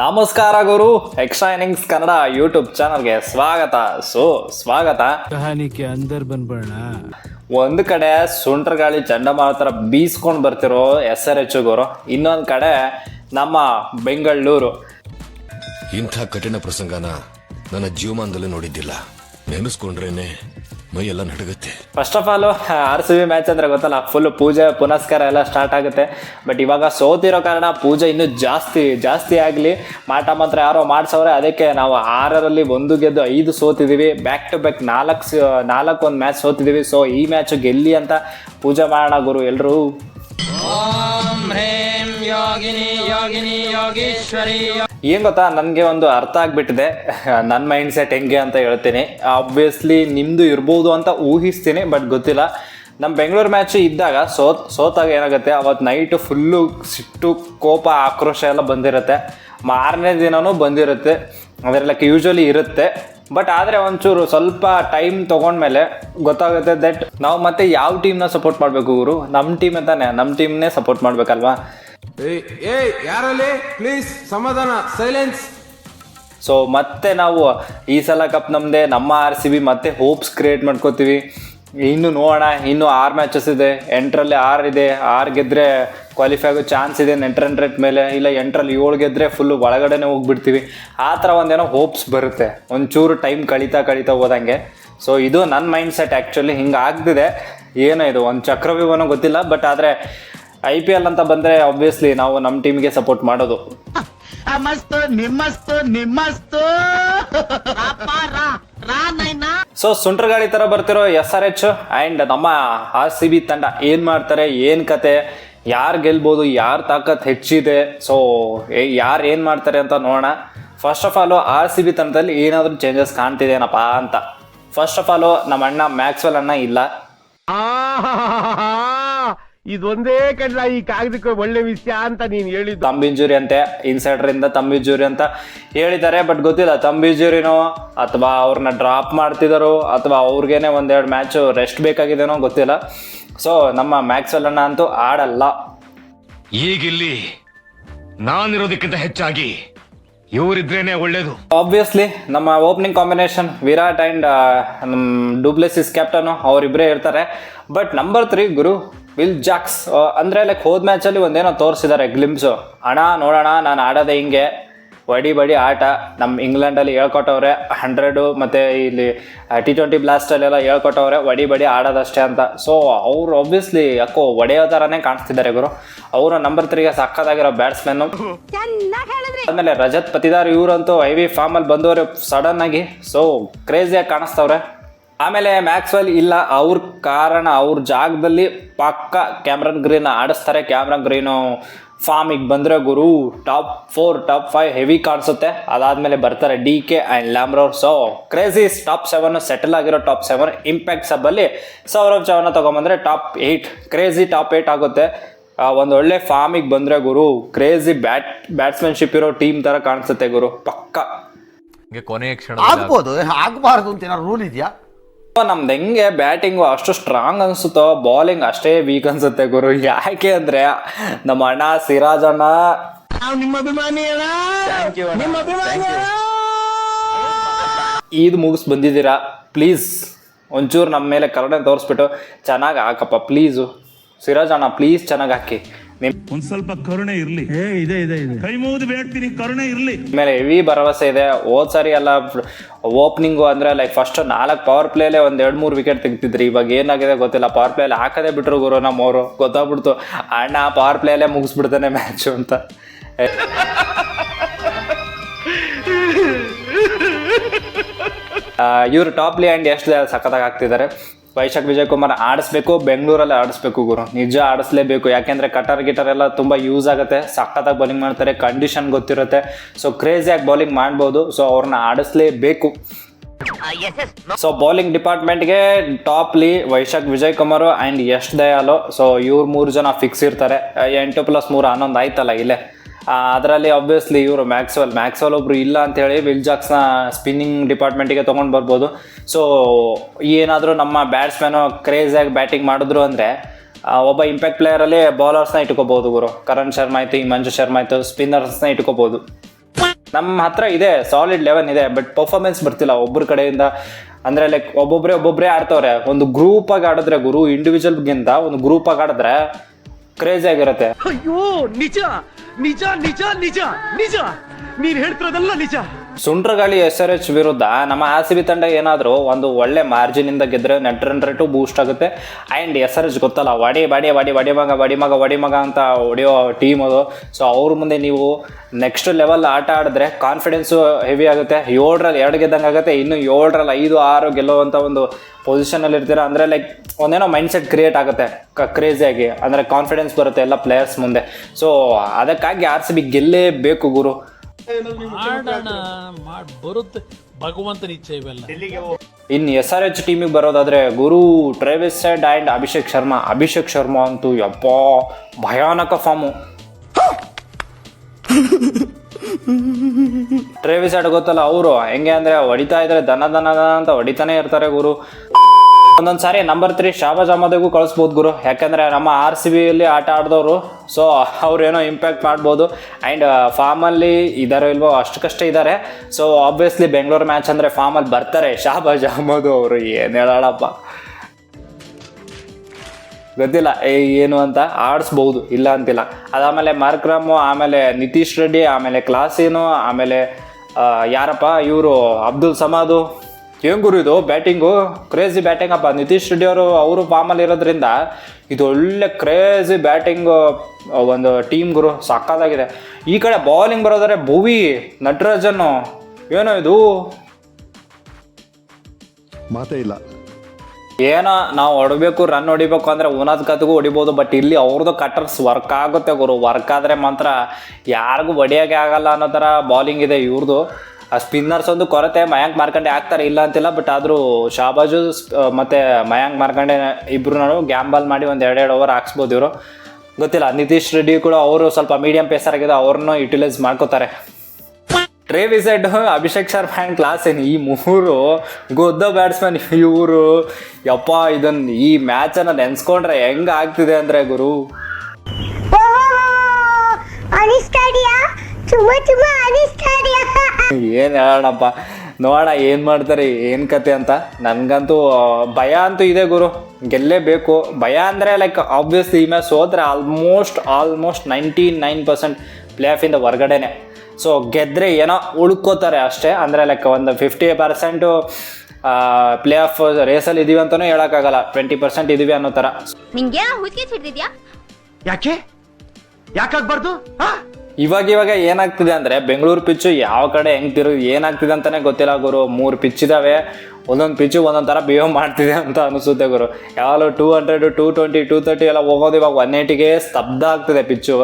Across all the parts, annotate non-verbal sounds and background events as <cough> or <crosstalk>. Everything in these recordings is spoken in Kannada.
ನಮಸ್ಕಾರ ಗುರು ಎಕ್ಸ್ಟ್ರಾ ಕನ್ನಡ ಯೂಟ್ಯೂಬ್ ಚಾನಲ್ಗೆ ಸ್ವಾಗತ. ಸೊ ಸ್ವಾಗತ. ಕಹಾನಿಕೆ ಅಂದರ್ ಬಂದ್ಬಿಡೋಣ ಒಂದು ಕಡೆ ಸುಂಟರ್ ಗಾಳಿ ಚಂಡಮಾರುತರ ಬೀಸ್ಕೊಂಡು ಬರ್ತಿರೋ ಎಸ್ ಆರ್ ಎಚ್ ಗುರು ಇನ್ನೊಂದು ಕಡೆ ನಮ್ಮ ಬೆಂಗಳೂರು. ಇಂಥ ಕಠಿಣ ಪ್ರಸಂಗನ ನನ್ನ ಜೀವಮಾನದಲ್ಲಿ ನೋಡಿದ್ದಿಲ್ಲ. ನೆನೆಸ್ಕೊಂಡ್ರೇನೆ ಮೈಯೆಲ್ಲ ನಡುಗುತ್ತೆ. First of all R C B match ಅಂದ್ರೆ ಗೊತ್ತಲ್ಲ ಫುಲ್ ಪೂಜೆ ಪುನಸ್ಕಾರ ಎಲ್ಲ ಸ್ಟಾರ್ಟ್ ಆಗುತ್ತೆ. ಬಟ್ ಇವಾಗ ಸೋತಿರೋ ಕಾರಣ ಪೂಜೆ ಇನ್ನೂ ಜಾಸ್ತಿ ಜಾಸ್ತಿ ಆಗಲಿ. ಮಾಟ ಮಾತ್ರ ಯಾರೋ ಮಾಡ್ಸವ್ರೆ ಅದಕ್ಕೆ ನಾವು ಆರರಲ್ಲಿ ಒಂದು ಗೆದ್ದು ಐದು ಸೋತಿದ್ದೀವಿ ಬ್ಯಾಕ್ ಟು ಬ್ಯಾಕ್ ನಾಲ್ಕು ನಾಲ್ಕು ಒಂದು ಮ್ಯಾಚ್ ಸೋತಿದ್ದೀವಿ ಸೊ ಈ ಮ್ಯಾಚ್ ಗೆಲ್ಲಿ ಅಂತ ಪೂಜೆ ಮಾಡೋಣ ಗುರು ಎಲ್ಲರೂ ಏನ್ ಗೊತ್ತಾ? ನನಗೆ ಒಂದು ಅರ್ಥ ಆಗ್ಬಿಟ್ಟಿದೆ. ನನ್ನ ಮೈಂಡ್ ಸೆಟ್ ಹೆಂಗೆ ಅಂತ ಹೇಳ್ತೀನಿ. ಆಬ್ವಿಯಸ್ಲಿ ನಿಮ್ಮದು ಇರ್ಬೋದು ಅಂತ ಊಹಿಸ್ತೀನಿ ಬಟ್ ಗೊತ್ತಿಲ್ಲ. ನಮ್ಮ ಬೆಂಗಳೂರು ಮ್ಯಾಚ್ ಇದ್ದಾಗ ಸೋತ್ ಸೋತಾಗ ಏನಾಗುತ್ತೆ? ಅವತ್ತು ನೈಟು ಫುಲ್ಲು ಸಿಟ್ಟು, ಕೋಪ, ಆಕ್ರೋಶ ಎಲ್ಲ ಬಂದಿರುತ್ತೆ. ಮಾರನೇ ದಿನವೂ ಬಂದಿರುತ್ತೆ. ಅಂದರೆ ಲೈಕ್ ಯೂಶ್ವಲಿ ಇರುತ್ತೆ. ಬಟ್ ಆದರೆ ಒಂಚೂರು ಸ್ವಲ್ಪ ಟೈಮ್ ತೊಗೊಂಡ್ಮೇಲೆ ಗೊತ್ತಾಗುತ್ತೆ ದಟ್ ನಾವು ಮತ್ತೆ ಯಾವ ಟೀಮ್ನ ಸಪೋರ್ಟ್ ಮಾಡಬೇಕು ಗುರು? ನಮ್ಮ ಟೀಮ್ ತಾನೇ ನಮ್ಮ ಟೀಮ್ನೇ ಸಪೋರ್ಟ್ ಮಾಡಬೇಕಲ್ವಾ? ಏಯ್ ಯಾರಲ್ಲಿ? ಪ್ಲೀಸ್ ಸಮಾಧಾನ ಸೈಲೆನ್ಸ್ ಸೊ ಮತ್ತೆ ನಾವು ಈ ಸಲ ಕಪ್ ನಮ್ಮದೇ ನಮ್ಮ ಆರ್ ಸಿ ಬಿ ಮತ್ತೆ ಹೋಪ್ಸ್ ಕ್ರಿಯೇಟ್ ಮಾಡ್ಕೋತೀವಿ. ಇನ್ನು ನೋಡೋಣ, ಇನ್ನು ಆರು ಮ್ಯಾಚಸ್ ಇದೆ, ಎಂಟರಲ್ಲಿ ಆರು ಇದೆ, ಆರು ಗೆದ್ದರೆ ಕ್ವಾಲಿಫೈ ಆಗೋ ಚಾನ್ಸ್ ಇದೆ ಎಂಟರ್ ರೇಟ್ ಮೇಲೆ, ಇಲ್ಲ ಎಂಟರಲ್ಲಿ ಏಳು ಗೆದ್ದರೆ ಫುಲ್ಲು ಒಳಗಡೆನೆ ಹೋಗ್ಬಿಡ್ತೀವಿ. ಆ ಥರ ಒಂದೇನೋ ಹೋಪ್ಸ್ ಬರುತ್ತೆ. ಒಂಚೂರು ಟೈಮ್ ಕಳೀತಾ ಕಳೀತಾ ಹೋದಂಗೆ. ಸೊ ಇದು ನನ್ನ ಮೈಂಡ್ ಸೆಟ್ ಆ್ಯಕ್ಚುಲಿ ಹಿಂಗೆ ಆಗ್ತಿದೆ ಏನೋ ಇದು, ಒಂದು ಚಕ್ರವ್ಯೂಹನೋ ಗೊತ್ತಿಲ್ಲ ಬಟ್ ಆದರೆ ಐ ಪಿ ಎಲ್ ಅಂತ ಬಂದ್ರೆ ಆಬ್ವಿಯಸ್ಲಿ ನಾವು ನಮ್ಮ ಟೀಮ್ಗೆ ಸಪೋರ್ಟ್ ಮಾಡೋದು. ಮಸ್ತು ನಿಮ್ಮಸ್ತು ನಿಮ್ಮಸ್ತು. ಸೊ ಸುಂಟ್ರಗಾಳಿ ತರ ಬರ್ತಿರೋ ಎಸ್ ಆರ್ ಎಚ್ ಅಂಡ್ ನಮ್ಮ ಆರ್ ಸಿ ಬಿ ತಂಡ ಏನ್ ಮಾಡ್ತಾರೆ ಏನ್ ಕತೆ ಯಾರು ಗೆಲ್ಬೋದು ಯಾರು ತಾಕತ್ ಹೆಚ್ಚಿದೆ ಸೊ ಯಾರು ಏನು ಮಾಡ್ತಾರೆ ಅಂತ ನೋಡೋಣ. First of all R C B ತಂಡದಲ್ಲಿ ಏನಾದರೂ ಚೇಂಜಸ್ ಕಾಣ್ತಿದೇನಪ್ಪ ಅಂತ. ಫಸ್ಟ್ ಆಫ್ ಆಲ್ ನಮ್ಮ ಅಣ್ಣ ಮ್ಯಾಕ್ಸ್ವೆಲ್ ಅಣ್ಣ ಇಲ್ಲ. ಇದೊಂದೇ ಕಡ್ಲ ಈ ಕಾಗದಕ್ಕೆ ಒಳ್ಳೆ ವಿಷಯ ಅಂತ ನೀನು ಹೇಳಿದ್ದು. ತಂಬ್ ಇಂಜುರಿ ಅಂತೆ ಇನ್ಸೈಡರ್ ಇಂದ ಇಂಜುರಿ ಅಂತ ಹೇಳಿದ್ದಾರೆ ಬಟ್ ಗೊತ್ತಿಲ್ಲ ತಂಬಿಂಜುರಿನೋ ಅಥವಾ ಅವ್ರನ್ನ ಡ್ರಾಪ್ ಮಾಡ್ತಿದ್ದಾರೋ ಅಥವಾ ಅವ್ರಿಗೇನೆ ಒಂದೆರಡು ಮ್ಯಾಚು ರೆಸ್ಟ್ ಬೇಕಾಗಿದೆನೋ ಗೊತ್ತಿಲ್ಲ. ಸೊ ನಮ್ಮ ಮ್ಯಾಕ್ಸ್ವೆಲ್ ಅಣ್ಣ ಅಂತೂ ಆಡಲ್ಲ. ಈಗಿಲ್ಲಿ ನಾನಿರೋದಕ್ಕಿಂತ ಹೆಚ್ಚಾಗಿ ಇವರಿದ್ರೇನೆ ಒಳ್ಳೇದು. ಆಬ್ವಿಯಸ್ಲಿ ನಮ್ಮ opening combination Virat and du Plessis captain captain ಅವರಿಬ್ಬರೇ ಇರ್ತಾರೆ. ಬಟ್ ನಂಬರ್ ತ್ರೀ ಗುರು ವಿಲ್ ಜಾಕ್ಸ್ ಅಂದರೆ ಲೈಕ್ ಹೋದ ಮ್ಯಾಚಲ್ಲಿ ಒಂದೇನೋ ತೋರಿಸಿದ್ದಾರೆ ಗ್ಲಿಮ್ಸು ಅಣ್ಣ ನೋಡೋಣ ನಾನು ಆಡೋದೆ ಹಿಂಗೆ. ಬಡಿ ಬಡಿ ಆಟ. ನಮ್ಮ ಇಂಗ್ಲೆಂಡಲ್ಲಿ ಹೇಳ್ಕೊಟ್ಟವ್ರೆ ಹಂಡ್ರೆಡು ಮತ್ತು ಇಲ್ಲಿ ಟಿ ಟ್ವೆಂಟಿ ಬ್ಲಾಸ್ಟಲ್ಲೆಲ್ಲ ಹೇಳ್ಕೊಟ್ಟವ್ರೆ ಒಡಿ ಬಡಿ ಆಡೋದಷ್ಟೇ ಅಂತ. ಸೊ ಅವ್ರು ಒಬ್ವಿಯಸ್ಲಿ ಯಾಕೋ ಒಡೆಯೋ ಥರನೇ ಕಾಣಿಸ್ತಿದ್ದಾರೆ ಗುರು. ಅವರು ನಂಬರ್ ತ್ರೀಗೆ ಸಕ್ಕದಾಗಿರೋ ಬ್ಯಾಟ್ಸ್ಮನ್ನು ಆಮೇಲೆ ರಜತ್ ಪತಿದಾರ್ ಇವರಂತೂ ಐ ವಿ ಫಾರ್ಮಲ್ಲಿ ಬಂದವರು ಸಡನ್ನಾಗಿ ಸೊ ಕ್ರೇಜಿಯಾಗಿ ಕಾಣಿಸ್ತವ್ರೆ. ಆಮೇಲೆ ಮ್ಯಾಕ್ಸ್ವೆಲ್ ಇಲ್ಲ ಅವ್ರ ಕಾರಣ ಅವ್ರ ಜಾಗದಲ್ಲಿ ಪಕ್ಕ ಕ್ಯಾಮ್ರನ್ ಗ್ರೀನ್ ಆಡಿಸ್ತಾರೆ. ಕ್ಯಾಮ್ರನ್ ಗ್ರೀನು ಫಾರ್ಮಿಗೆ ಬಂದರೆ ಗುರು top four top five heavy ಕಾಣಿಸುತ್ತೆ. ಅದಾದಮೇಲೆ ಬರ್ತಾರೆ D K and Lomror so crazy's top seven settle ಆಗಿರೋ ಟಾಪ್ ಸೆವೆನ್ ಇಂಪ್ಯಾಕ್ಟ್ ಸಬ್ಬಲ್ಲಿ Sourav Chauhan ತೊಗೊಂಬಂದರೆ top eight crazy top eight ಆಗುತ್ತೆ. ಒಂದು ಒಳ್ಳೆ ಫಾರ್ಮಿಗೆ ಬಂದರೆ ಗುರು ಕ್ರೇಜಿ ಬ್ಯಾಟ್ ಬ್ಯಾಟ್ಸ್ಮನ್ಶಿಪ್ ಇರೋ ಟೀಮ್ ಥರ ಕಾಣಿಸುತ್ತೆ ಗುರು ಪಕ್ಕ. ಕೊನೆಯ ಕ್ಷಣ ಆಗ್ಬೋದು ಆಗಬಾರ್ದು ಅಂತ ಏನಾದ್ರು ರೂಲ್ ಇದೆಯಾ? ನಮ್ದು ಹೆಂಗೆ ಬ್ಯಾಟಿಂಗು ಅಷ್ಟು ಸ್ಟ್ರಾಂಗ್ ಅನ್ಸುತ್ತೋ ಬಾಲಿಂಗ್ ಅಷ್ಟೇ ವೀಕ್ ಅನ್ಸುತ್ತೆ ಗುರು. ಯಾಕೆ ಅಂದ್ರೆ ನಮ್ಮ ಅಣ್ಣ ಸಿರಾಜ್ ಅಣ್ಣ ನಿಮ್ಮ ಅಭಿಮಾನಿ ಅಣ್ಣ. ನಿಮ್ಮ ಅಭಿಮಾನಿ ಈದ್ ಮುಗಿಸ್ ಬಂದಿದ್ದೀರಾ? ಪ್ಲೀಸ್ ಒಂಚೂರು ನಮ್ಮ ಮೇಲೆ ಕರುಣೆ ತೋರಿಸ್ಬಿಟ್ಟು ಚೆನ್ನಾಗಿ ಹಾಕಪ್ಪ ಪ್ಲೀಸು ಸಿರಾಜ್ ಅಣ್ಣ ಪ್ಲೀಸ್ ಚೆನ್ನಾಗಿ ಹಾಕಿ. ಒಂದ್ ಸ್ವಲ್ಪ ಕರುಣೆ ಇರ್ಲಿ. ಇದೆ ಇದೆ ಇದೆ. ಕೈ ಮುಗಿದು ಬೇಡ್ತೀನಿ ಕರುಣೆ ಇರ್ಲಿ. ಮೇಲೆ ಹೆವಿ ಭರವಸೆ ಇದೆ. ಹೋದ್ ಸಾರಿ ಎಲ್ಲ ಓಪನಿಂಗು ಅಂದ್ರೆ ಲೈಕ್ ಫಸ್ಟ್ ನಾಲ್ಕು ಪವರ್ ಪ್ಲೇಲೆ ಒಂದ್ ಎರಡ್ ಮೂರು ವಿಕೆಟ್ ತೆಗ್ತಿದ್ರಿ ಇವಾಗ ಏನಾಗಿದೆ ಗೊತ್ತಿಲ್ಲ. ಪವರ್ ಪ್ಲೇಲಿ ಹಾಕದೇ ಬಿಟ್ರು ಗುರು ನಮ್ಮವರು. ಗೊತ್ತಾಗ್ಬಿಡ್ತು. ಅಣ್ಣ ಪವರ್ ಪ್ಲೇಲೇ ಮುಗಿಸ್ಬಿಡ್ತಾನೆ ಮ್ಯಾಚು ಅಂತ. <laughs> ಇವರು ಟಾಪ್ಲಿ ಆ್ಯಂಡ್ ಎಷ್ಟು ಸಖತ್ತಾಗಿ ಆಗ್ತಿದ್ದಾರೆ ವೈಶಾಖ್ ವಿಜಯ್ ಕುಮಾರ್ ಆಡಿಸ್ಬೇಕು, ಬೆಂಗಳೂರಲ್ಲಿ ಆಡಿಸ್ಬೇಕು ಗುರು. ನಿಜ ಆಡಿಸ್ಲೇಬೇಕು. ಯಾಕೆಂದರೆ ಕಟರ್ ಗಿಟರ್ ಎಲ್ಲ ತುಂಬ ಯೂಸ್ ಆಗುತ್ತೆ. ಸಖತ್ತಾಗಿ ಬೌಲಿಂಗ್ ಮಾಡ್ತಾರೆ. ಕಂಡೀಷನ್ ಗೊತ್ತಿರುತ್ತೆ. ಸೊ ಕ್ರೇಜಿಯಾಗಿ ಬೌಲಿಂಗ್ ಮಾಡ್ಬೋದು. ಸೊ ಅವ್ರನ್ನ ಆಡಿಸ್ಲೇಬೇಕು. ಸೊ ಬೌಲಿಂಗ್ ಡಿಪಾರ್ಟ್ಮೆಂಟ್ಗೆ ಟಾಪ್ಲಿ ವೈಶಾಖ್ ವಿಜಯ್ ಕುಮಾರ್ ಆ್ಯಂಡ್ ಯಶ್ ದಯಾಲೋ ಸೊ ಇವ್ರು ಮೂರು ಜನ ಫಿಕ್ಸ್ ಇರ್ತಾರೆ. ಎಂಟು ಪ್ಲಸ್ ಮೂರು ಹನ್ನೊಂದು ಆಯ್ತಲ್ಲ ಇಲ್ಲೇ. ಅದರಲ್ಲಿ ಆಬ್ವಿಯಸ್ಲಿ ಇವರು ಮ್ಯಾಕ್ಸ್ವೆಲ್ ಮ್ಯಾಕ್ಸ್ವೆಲ್ ಒಬ್ರು ಇಲ್ಲ ಅಂತೇಳಿ ವಿಲ್ ಜಾಕ್ಸ್ನ ಸ್ಪಿನ್ನಿಂಗ್ ಡಿಪಾರ್ಟ್ಮೆಂಟಿಗೆ ತೊಗೊಂಡು ಬರ್ಬೋದು. ಸೊ ಏನಾದರೂ ನಮ್ಮ ಬ್ಯಾಟ್ಸ್ಮ್ಯಾನು ಕ್ರೇಜಾಗಿ ಬ್ಯಾಟಿಂಗ್ ಮಾಡಿದ್ರು ಅಂದರೆ ಒಬ್ಬ ಇಂಪ್ಯಾಕ್ಟ್ ಪ್ಲೇಯರಲ್ಲಿ ಬೌಲರ್ಸ್ನ ಇಟ್ಕೋಬೋದು ಗುರು. ಕರಣ್ ಶರ್ಮಾ ಆಯಿತು ಮಂಜು ಶರ್ಮಾ ಆಯಿತು ಸ್ಪಿನ್ನರ್ಸ್ನ ಇಟ್ಕೋಬೋದು. ನಮ್ಮ ಹತ್ರ ಇದೆ ಸಾಲಿಡ್ ಲೆವೆನ್ ಇದೆ ಬಟ್ ಪರ್ಫಾರ್ಮೆನ್ಸ್ ಬರ್ತಿಲ್ಲ. ಒಬ್ಬರ ಕಡೆಯಿಂದ, ಅಂದರೆ ಲೈಕ್ ಒಬ್ಬೊಬ್ಬರೇ ಒಬ್ಬೊಬ್ಬರೇ ಆಡ್ತವ್ರೆ. ಒಂದು ಗ್ರೂಪಾಗಿ ಆಡಿದ್ರೆ ಗುರು ಇಂಡಿವಿಜುವಲ್ಗಿಂತ ಒಂದು ಗ್ರೂಪಾಗಿ ಆಡಿದ್ರೆ ಕ್ರೇಜ್ ಆಗಿರುತ್ತೆ. ಅಯ್ಯೋ ನಿಜ ನಿಜ ನಿಜ ನಿಜ. ನೀನ್ ಹೇಳ್ತಿರೋದೆಲ್ಲ ನಿಜ. ಸುಂಟ್ರಗಾಳಿ ಎಸ್ ಆರ್ ಎಚ್ ವಿರುದ್ಧ ನಮ್ಮ ಆರ್ ಸಿ ಬಿ ತಂಡ ಏನಾದರೂ ಒಂದು ಒಳ್ಳೆ ಮಾರ್ಜಿನಿಂದ ಗೆದ್ರೆ ನೆಟ್ ರನ್ ರೇಟು ಬೂಸ್ಟ್ ಆಗುತ್ತೆ. ಆ್ಯಂಡ್ ಎಸ್ ಆರ್ ಎಚ್ ಗೊತ್ತಲ್ಲ, ವಡಿ ಬಾಡಿ ವಡಿ ವಡಿ ಮಗ ವಡಿ ಮಗ ವಡಿ ಮಗ ಅಂತ ಹೊಡೆಯೋ ಟೀಮ್ ಅದು. ಸೊ ಅವ್ರ ಮುಂದೆ ನೀವು ನೆಕ್ಸ್ಟ್ ಲೆವೆಲ್ ಆಟ ಆಡಿದ್ರೆ ಕಾನ್ಫಿಡೆನ್ಸು ಹೆವಿ ಆಗುತ್ತೆ. ಏಳರಲ್ಲಿ ಎರಡು ಗೆದ್ದಂಗೆ ಆಗುತ್ತೆ. ಇನ್ನು ಏಳರಲ್ಲಿ ಐದು, ಆರು ಗೆಲ್ಲುವಂಥ ಒಂದು ಪೊಸಿಷನಲ್ಲಿ ಇರ್ತೀರ? ಅಂದರೆ ಲೈಕ್ ಒಂದೇನೋ ಮೈಂಡ್ ಸೆಟ್ ಕ್ರಿಯೇಟ್ ಆಗುತ್ತೆ. ಕ ಕ್ರೇಜಿಯಾಗಿ ಅಂದರೆ ಕಾನ್ಫಿಡೆನ್ಸ್ ಬರುತ್ತೆ ಎಲ್ಲ ಪ್ಲೇಯರ್ಸ್ ಮುಂದೆ. ಸೊ ಅದಕ್ಕಾಗಿ ಆರ್ ಸಿ ಬಿ ಗೆಲ್ಲೇಬೇಕು ಗುರು. ಮಾಡೋಣ ಮಾಡಿ ಬರುತ್ತೆ. ಭಗವಂತನ ಇಚ್ಛೆ ಇವೆಲ್ಲ. ಇನ್ನು ಎಸ್ ಆರ್ ಎಚ್ ಟೀಮಿಗೆ ಬರೋದಾದ್ರೆ ಗುರು Travis Head and Abhishek Sharma. Abhishek Sharma ಅಂತೂ ಯಪ್ಪ ಭಯಾನಕ ಫಾರ್ಮು <laughs> ಟ್ರೇವಿಸ್ ಸೈಡ್ ಗೊತ್ತಲ್ಲ ಅವರು ಹೆಂಗೆ ಅಂದ್ರೆ ಹೊಡಿತಾ ಇದ್ರೆ ದನ ದನ ದನ ಅಂತ ಹೊಡಿತಾನೆ ಇರ್ತಾರೆ ಗುರು. ಒಂದೊಂದು ಸಾರಿ ನಂಬರ್ ತ್ರೀ ಶಾಬಾಜ್ ಅಹಮದ್ಗೂ ಕಳಿಸ್ಬೋದು ಗುರು. ಯಾಕಂದ್ರೆ ನಮ್ಮ ಆರ್ ಸಿ ಬಿಯಲ್ಲಿ ಆಟ ಆಡಿದವರು ಸೊ ಅವ್ರೇನೋ ಇಂಪ್ಯಾಕ್ಟ್ ಮಾಡ್ಬೋದು. ಆ್ಯಂಡ್ ಫಾರ್ಮಲ್ಲಿ ಇದ್ದಾರೋ ಇಲ್ವೋ ಅಷ್ಟಕ್ಕಷ್ಟೇ ಇದ್ದಾರೆ ಸೊ ಆಬ್ವಿಯಸ್ಲಿ ಬೆಂಗಳೂರು ಮ್ಯಾಚ್ ಅಂದರೆ ಫಾರ್ಮಲ್ಲಿ ಬರ್ತಾರೆ ಶಾಬಾಜ್ ಅಹಮದ್ ಅವರು. ಏನು ಹೇಳೋಣಪ್ಪ ಗೊತ್ತಿಲ್ಲ ಏನು ಅಂತ ಆಡಿಸ್ಬೋದು, ಇಲ್ಲ ಅಂತಿಲ್ಲ. ಅದಾದಮೇಲೆ ಮಾರ್ಕ್ರಮು ಆಮೇಲೆ ನಿತೀಶ್ ರೆಡ್ಡಿ ಆಮೇಲೆ ಕ್ಲಾಸಿನು ಆಮೇಲೆ ಯಾರಪ್ಪ ಇವರು? ಅಬ್ದುಲ್ ಸಮಾದು. ಏನು ಗುರು ಇದು? ಬ್ಯಾಟಿಂಗು? ಕ್ರೇಜಿ ಬ್ಯಾಟಿಂಗ್ ಅಪ್ಪ. ನಿತೀಶ್ ರೆಡ್ಡಿ ಅವರು ಅವರು ಫಾರ್ಮಲ್ಲಿ ಇರೋದ್ರಿಂದ ಇದು ಒಳ್ಳೆ ಕ್ರೇಜಿ ಬ್ಯಾಟಿಂಗು ಒಂದು ಟೀಮ್ ಗುರು. ಸಕ್ಕತ್ತಾಗಿದೆ ಈ ಕಡೆ ಬೌಲಿಂಗ್ ಬರೋದಾದ್ರೆ ಭುವಿ ನಟರಾಜನ್ನು. ಏನೋ ಇದು? ಮಾತೇ ಇಲ್ಲ. ಏನೋ ನಾವು ಹೊಡಬೇಕು ರನ್ ಹೊಡಿಬೇಕು ಅಂದರೆ ಉನ್ನತ ಕತ್ತಿಗೂ ಹೊಡಿಬೋದು ಬಟ್ ಇಲ್ಲಿ ಅವ್ರದ್ದು ಕಟರ್ಸ್ ವರ್ಕ್ ಆಗುತ್ತೆ ಗುರು. ವರ್ಕ್ ಆದರೆ ಮಾತ್ರ ಯಾರಿಗೂ ಹೊಡಿಯೋಕೆ ಆಗಲ್ಲ ಅನ್ನೋ ಥರ ಬೌಲಿಂಗ್ ಇದೆ ಇವ್ರದ್ದು ಆ ಸ್ಪಿನ್ನರ್ಸ್ ಒಂದು ಕೊರತೆ, ಮಯಾಂಕ್ ಮಾರ್ಕಂಡೆ ಆಗ್ತಾರೆ ಇಲ್ಲ ಅಂತಿಲ್ಲ ಬಟ್ ಆದರೂ ಶಾಬಾಜು ಮತ್ತು ಮಯಾಂಕ್ ಮಾರ್ಕಂಡೆ ಇಬ್ರು ಗ್ಯಾಂಬಲ್ ಮಾಡಿ ಒಂದು ಎರಡೆರಡು ಓವರ್ ಹಾಕ್ಸ್ಬೋದು ಇವರು. ಗೊತ್ತಿಲ್ಲ, ನಿತೀಶ್ ರೆಡ್ಡಿ ಕೂಡ ಅವರು ಸ್ವಲ್ಪ ಮೀಡಿಯಂ ಪೇಸರ್ ಆಗಿದೆ ಅವ್ರನ್ನೂ ಯುಟಿಲೈಸ್ ಮಾಡ್ಕೋತಾರೆ. Travis Head Abhishek Sharma and class ಏನು ಈ ಮೂರು ಗೊದ್ದ ಬ್ಯಾಟ್ಸ್ಮನ್ ಇವರು. ಯಪ್ಪ ಇದನ್ನು ಈ ಮ್ಯಾಚನ್ನು ನೆನ್ಸ್ಕೊಂಡ್ರೆ ಹೆಂಗೆ ಆಗ್ತಿದೆ ಅಂದರೆ ಗುರು? ಏನು ಹೇಳೋಣಪ್ಪ? ನೋಡೋಣ ಏನು ಮಾಡ್ತಾರೆ ಏನು ಕತೆ ಅಂತ. ನನಗಂತೂ ಭಯ ಅಂತೂ ಇದೆ ಗುರು. ಗೆಲ್ಲೇಬೇಕು. ಭಯ ಅಂದರೆ ಲೈಕ್ ಆಬ್ವಿಯಸ್ಲಿ ಈ match ಸೋತ್ರೆ almost almost ninety nine percent play ಆಫಿಂದ ಹೊರಗಡೆನೆ. ಸೊ ಗೆದ್ದರೆ ಏನೋ ಉಳ್ಕೋತಾರೆ ಅಷ್ಟೇ. ಅಂದರೆ ಲೈಕ್ ಒಂದು ಫಿಫ್ಟಿ ಪರ್ಸೆಂಟು ಪ್ಲೇ ಆಫ್ ರೇಸಲ್ಲಿ ಇದೀವಿ ಅಂತಲೂ ಹೇಳೋಕ್ಕಾಗಲ್ಲ. ಟ್ವೆಂಟಿ ಪರ್ಸೆಂಟ್ ಇದೀವಿ ಅನ್ನೋ ಥರ. ಯಾಕೆ? ಯಾಕಾಗ್ಬಾರ್ದು? ಹಾ? ಇವಾಗ ಇವಾಗ ಏನಾಗ್ತಿದೆ ಅಂದರೆ ಬೆಂಗಳೂರು ಪಿಚ್ಚು ಯಾವ ಕಡೆ ಹೆಂಗೆ ತಿರು, ಏನಾಗ್ತಿದೆ ಅಂತಲೇ ಗೊತ್ತಿಲ್ಲ ಗುರು. ಮೂರು ಪಿಚ್ ಇದ್ದಾವೆ ಒಂದೊಂದು ಪಿಚ್ಚು ಒಂದೊಂದು ಥರ ಬಿಹೇವ್ ಮಾಡ್ತಿದೆ ಅಂತ ಅನಿಸುತ್ತೆ ಗುರು. ಯಾವಾಗಲೂ two hundred two twenty two thirty ಎಲ್ಲ ಹೋಗೋದು ಇವಾಗ ಒನ್ ಏಯ್ಟಿಗೆ ಸ್ತಬ್ಧ ಆಗ್ತಿದೆ ಪಿಚ್ಚು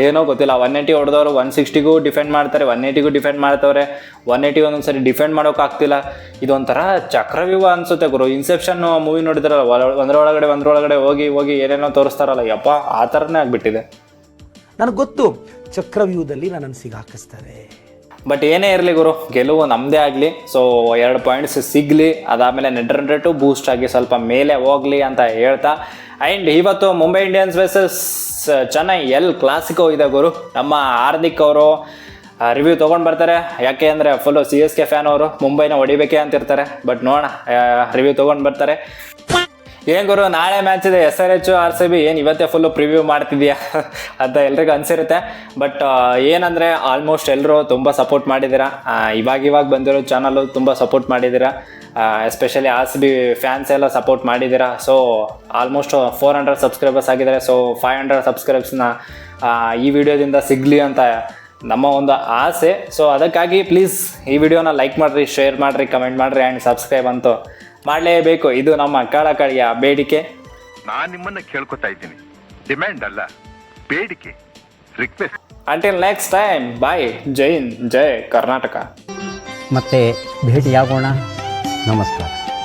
ಏನೋ ಗೊತ್ತಿಲ್ಲ. ಒನ್ ಏಯ್ಟಿ ಹೊಡೆದವರು ಒನ್ ಸಿಕ್ಸ್ಟಿಗೂ ಡಿಫೆಂಡ್ ಮಾಡ್ತಾರೆ. ಒನ್ ಏಯ್ಟಿಗೂ ಡಿಫೆಂಡ್ ಮಾಡ್ತವ್ರೆ. ಒನ್ ಏಯ್ಟಿ ಒಂದೊಂದು ಸರಿ ಡಿಫೆಂಡ್ ಮಾಡೋಕ್ಕಾಗ್ತಿಲ್ಲ ಇದೊಂಥರ ಚಕ್ರವ್ಯೂಹ ಅನಿಸುತ್ತೆ ಗುರು. ಇನ್ಸೆಪ್ಷನ್ ಮೂವಿ ನೋಡಿದ್ರಲ್ಲ ಒಂದರೊಳಗಡೆ ಒಂದರೊಳಗಡೆ ಹೋಗಿ ಹೋಗಿ ಏನೇನೋ ತೋರಿಸ್ತಾರಲ್ಲ, ಯಪ್ಪ, ಆ ಥರನೇ ಆಗಿಬಿಟ್ಟಿದೆ. ನನಗೆ ಗೊತ್ತು. ಚಕ್ರವ್ಯೂಹದಲ್ಲಿ ನನ್ನನ್ನು ಸಿಗಾಕಿಸ್ತಾರೆ ಬಟ್ ಏನೇ ಇರಲಿ ಗುರು, ಗೆಲುವು ನಮ್ಮದೇ ಆಗಲಿ. ಸೊ ಎರಡು ಪಾಯಿಂಟ್ಸ್ ಸಿಗಲಿ, ಅದಾದಮೇಲೆ ನೆಟ್ ರನ್ ಬೂಸ್ಟ್ ಆಗಿ ಸ್ವಲ್ಪ ಮೇಲೆ ಹೋಗಲಿ ಅಂತ ಹೇಳ್ತಾ. ಆ್ಯಂಡ್ ಇವತ್ತು Mumbai Indians versus Chennai El Clasico ಇದೆ ಗುರು. ನಮ್ಮ ಹಾರ್ದಿಕ್ ಅವರು ರಿವ್ಯೂ ತೊಗೊಂಡು ಬರ್ತಾರೆ. ಯಾಕೆ ಅಂದರೆ full C S K fan ಅವರು ಮುಂಬೈನ ಹೊಡಿಬೇಕೆ ಅಂತಿರ್ತಾರೆ. ಬಟ್ ನೋಡೋಣ ರಿವ್ಯೂ ತೊಗೊಂಡು ಬರ್ತಾರೆ. ಏನು ಗುರು, ನಾಳೆ ಮ್ಯಾಚ್ ಇದೆ S R H R C B ಏನು ಇವತ್ತೇ ಫುಲ್ಲು ಪ್ರಿವ್ಯೂ ಮಾಡ್ತಿದ್ಯಾ? <laughs> ಅಂತ ಎಲ್ರಿಗೂ ಅನಿಸಿರುತ್ತೆ. ಬಟ್ ಏನಂದರೆ ಆಲ್ಮೋಸ್ಟ್ ಎಲ್ಲರೂ ತುಂಬ ಸಪೋರ್ಟ್ ಮಾಡಿದ್ದೀರಾ. ಇವಾಗ ಇವಾಗ ಬಂದಿರೋ ಚಾನಲ್ಲು ತುಂಬ ಸಪೋರ್ಟ್ ಮಾಡಿದ್ದೀರಾ. Especially R C B fans ಎಲ್ಲ ಸಪೋರ್ಟ್ ಮಾಡಿದ್ದೀರಾ. So almost four hundred subscribers ಆಗಿದ್ದಾರೆ ಸೊ ಫೈವ್ ಹಂಡ್ರೆಡ್ ಸಬ್ಸ್ಕ್ರೈಬ್ಸ್ನ ಈ ವಿಡಿಯೋದಿಂದ ಸಿಗಲಿ ಅಂತ ನಮ್ಮ ಒಂದು ಆಸೆ. ಸೊ ಅದಕ್ಕಾಗಿ ಪ್ಲೀಸ್ ಈ ವಿಡಿಯೋನ ಲೈಕ್ ಮಾಡಿರಿ ಶೇರ್ ಮಾಡಿರಿ ಕಮೆಂಟ್ ಮಾಡಿರಿ ಆ್ಯಂಡ್ ಸಬ್ಸ್ಕ್ರೈಬ್ ಅಂತೂ. ಮಾಡಲೇಬೇಕು. ಇದು ನಮ್ಮ ಕಳಕಳಿಯ ಬೇಡಿಕೆ. ನಾನು ನಿಮ್ಮನ್ನ ಕೇಳ್ಕೊತಾ ಇದ್ದೀನಿ. ಡಿಮ್ಯಾಂಡ್ ಅಲ್ಲ ಬೇಡಿಕೆ request until next time bye Jain Hind ಜೈ ಕರ್ನಾಟಕ. ಮತ್ತೆ ಭೇಟಿಯಾಗೋಣ. ನಮಸ್ಕಾರ.